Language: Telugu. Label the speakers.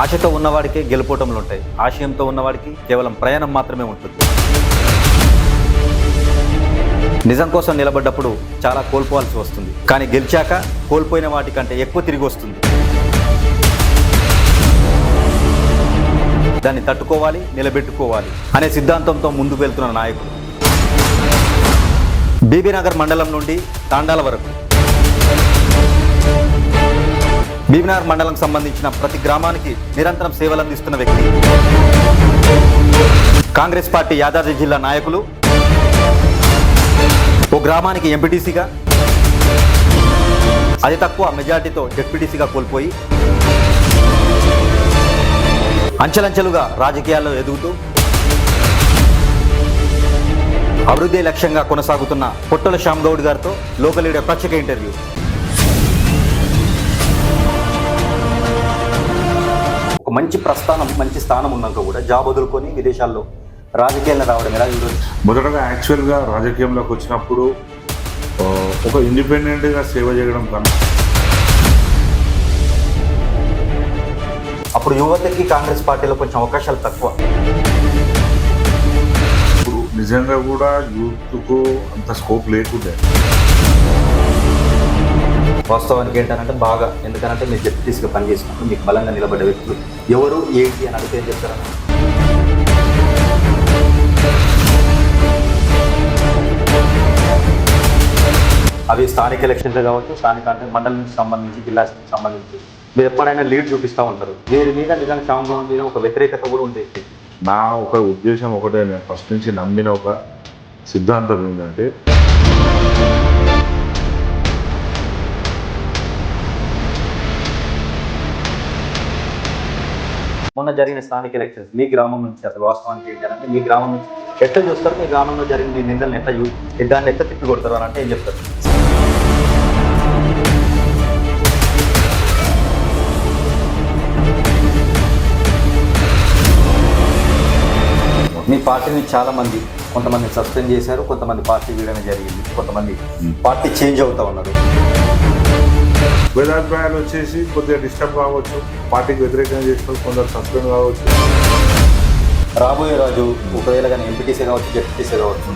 Speaker 1: ఆశతో ఉన్నవాడికే గెలుపోటములు ఉంటాయి. ఆశయంతో ఉన్నవాడికి కేవలం ప్రయాణం మాత్రమే ఉంటుంది. నిజం కోసం నిలబడ్డప్పుడు చాలా కోల్పోవాల్సి వస్తుంది. కానీ గెలిచాక కోల్పోయిన వాటికంటే ఎక్కువ తిరిగి వస్తుంది. దాన్ని తట్టుకోవాలి నిలబెట్టుకోవాలి అనే సిద్ధాంతంతో ముందుకు వెళ్తున్న నాయకుడు. బీబీనగర్ మండలం నుండి తాండాల వరకు. బీబీనగర్ మండలం సంబంధించిన ప్రతి గ్రామానికి నిరంతరం సేవలు అందిస్తున్న వ్యక్తి. కాంగ్రెస్ పార్టీ యాదాద్రి జిల్లా నాయకులు. ఓ గ్రామానికి ఎంపీటీసీగా. అతి తక్కువ మెజార్టీతో జెడ్పీటీసీగా కోల్పోయి. అంచెలంచెలుగా రాజకీయాల్లో ఎదుగుతూ. అభివృద్ధి లక్ష్యంగా కొనసాగుతున్న పొట్టల శ్యామ్ గౌడ్ గారితో లోకల్ లీడర్ ప్రత్యేక ఇంటర్వ్యూ. ఒక మంచి ప్రస్థానం మంచి స్థానం ఉన్నాక కూడా జాబ్ వదులుకొని విదేశాల్లో రాజకీయాల్లో రావడం ఎలా
Speaker 2: మొదటగా యాక్చువల్గా రాజకీయంలోకి వచ్చినప్పుడు ఒక ఇండిపెండెంట్గా సేవ చేయడం కన్నా
Speaker 1: అప్పుడు యువతకి కాంగ్రెస్ పార్టీలో కొంచెం అవకాశాలు తక్కువ.
Speaker 2: ఇప్పుడు నిజంగా కూడా యూత్కు అంత స్కోప్ లేకుండే.
Speaker 1: వాస్తవానికి ఏంటంటే బాగా ఎందుకంటే మీరు జడ్పీటీసీగా పనిచేసినప్పుడు మీకు బలంగా నిలబడే వ్యక్తులు ఎవరు ఏంటి అని అడిగితే ఏం చెప్తారా? అవి స్థానిక ఎలక్షన్లు కావచ్చు స్థానిక అంటే మండలం సంబంధించి జిల్లాకి సంబంధించి. మీరు ఎప్పుడైనా లీడ్ చూపిస్తూ ఉంటారు. వీరి మీద నిజంగా శ్యామబాబు మీద ఒక వ్యతిరేకత కూడా ఉండేది
Speaker 2: నా ఒక ఉద్దేశం ఒకటే నేను ఫస్ట్ నుంచి నమ్మిన ఒక సిద్ధాంతం ఏంటంటే
Speaker 1: మొన్న జరిగిన స్థానిక ఎలక్షన్స్ మీ గ్రామం నుంచి అసలు వాస్తవానికి ఏంటంటే మీ గ్రామం నుంచి ఎట్లా చూస్తారు? మీ గ్రామంలో జరిగిన మీ నిందలను ఎట్లా దాన్ని ఎట్లా తిప్పి కొడతారు అని అంటే ఏం చెప్తారు? మీ పార్టీని చాలా మంది కొంతమంది సస్పెండ్ చేశారు కొంతమంది పార్టీ వీడడం జరిగింది కొంతమంది పార్టీ చేంజ్ అవుతా ఉన్నారు.
Speaker 2: వేదాభిప్రాయాలు వచ్చేసి కొద్దిగా డిస్టర్బ్ కావచ్చు పార్టీకి వ్యతిరేకంగా చేసుకొని కొందరు సస్పెండ్ కావచ్చు.
Speaker 1: రాబోయే రాజు ఒకవేళ కానీ ఎంపీటీసీ కావచ్చు జెడ్పీటీసీ కావచ్చు.